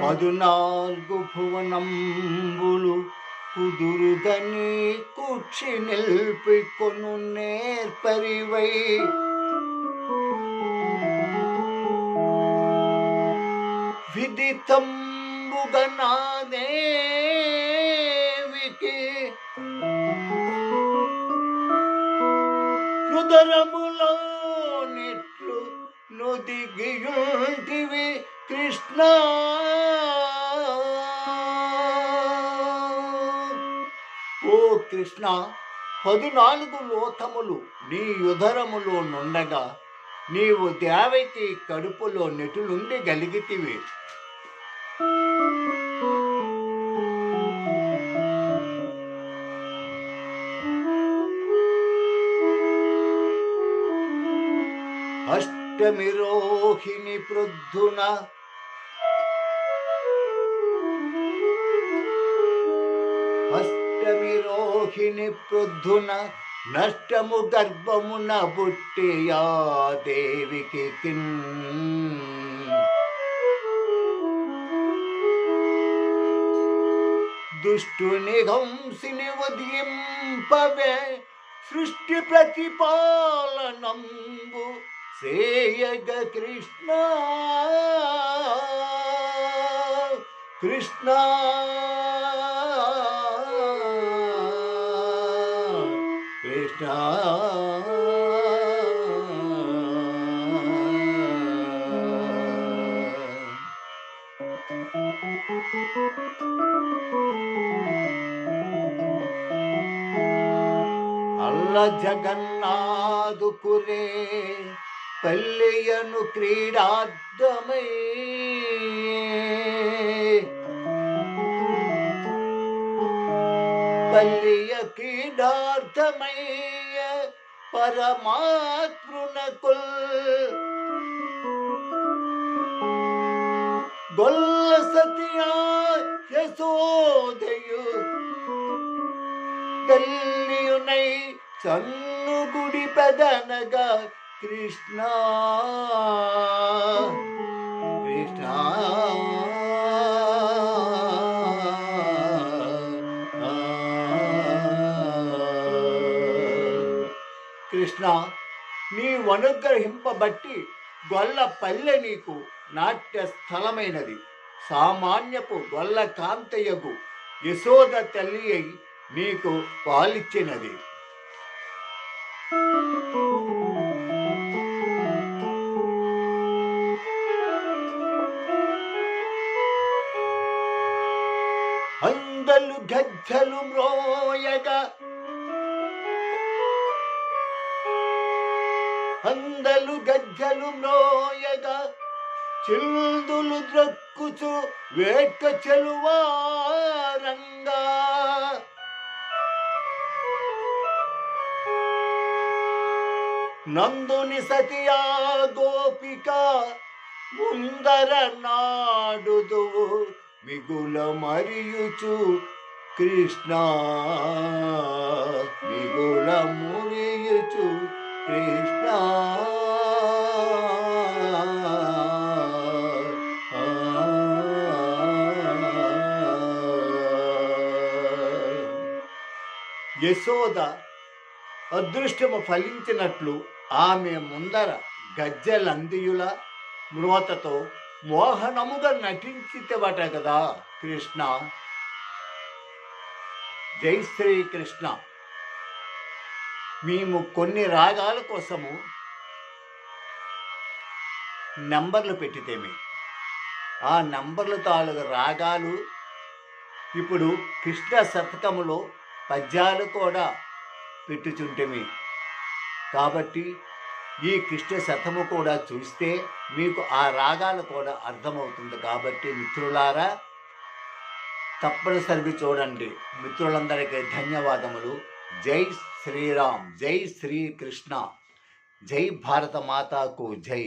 పదునాలుగు భువనంబులు కుదురుదని కూర్చి నిల్పికొను నేర్పరివై. విదితంబుగనాదేవికి హృదరములో నెట్లు నుదిగియుంటివి కృష్ణ కృష్ణ పదునాలుగు లోకములు నీ ఉదరములో నుండగా నీవు దేవకి కడుపులో నెటులుండి గలిగితివి. అష్టమి రోహిణి ప్రొద్దున అష్టమి రోహిణి ప్రొద్దున నష్టము గర్భమున బుట్టియా దేవికి కిన్ దుష్టుని హంసిని ఉదయింపవే సృష్టి ప్రతిపాలనంబు సేయగ కృష్ణ. కృష్ణ ಶ್ರೇಷ್ಠ. ಅಲ್ಲ ಜಗನ್ನಾದು ಕುರೆ ಪಲ್ಲೆಯನ್ನು ಕ್ರೀಡಾದ್ದಮೈ ಪಲ್ಲೆ పీడార్థమయ్య పరమాత్మునకుల్ గొల్ల సతియా యశోదయు తల్లియునై సన్నుగుడి పెదనగా కృష్ణ కృష్ణ కృష్ణ నీ అనుగ్రహింపబట్టి గొల్ల పల్లె నీకు నాట్య స్థలమైనది. సామాన్యపు గొల్ల కాంతయ్యకు యశోద తల్లి అయి నీకు పాలిచ్చినది. అందలు గజ్జలు మ్రోయగా అందలు గజ్జలు మ్రోయగా చిల్దులు ద్రక్కుచు వేట్క చెలువారంగా నందుని సతియా గోపిక ముందర నాడుదు మిగుల మరియుచు కృష్ణ. మిగుల మురియుచు కృష్ణ. యశోద అదృష్టము ఫలించినట్లు ఆమె ముందర గజ్జలందియుల మ్రోతతో మోహనముగా నటించితేవట కదా కృష్ణ. జై శ్రీకృష్ణ మేము కొన్ని రాగాల కోసము నంబర్లు పెట్టితేమి ఆ నంబర్లు తాలూకు రాగాలు ఇప్పుడు కృష్ణ శతకములో పద్యాలు కూడా పెట్టుచుంటేమి కాబట్టి ఈ కృష్ణ శతము కూడా చూస్తే మీకు ఆ రాగాలు కూడా అర్థమవుతుంది. కాబట్టి మిత్రులారా తప్పనిసరిగా చూడండి. మిత్రులందరికీ ధన్యవాదములు. జై శ్రీరామ్ జై శ్రీకృష్ణ జై భారత మాతాకు జై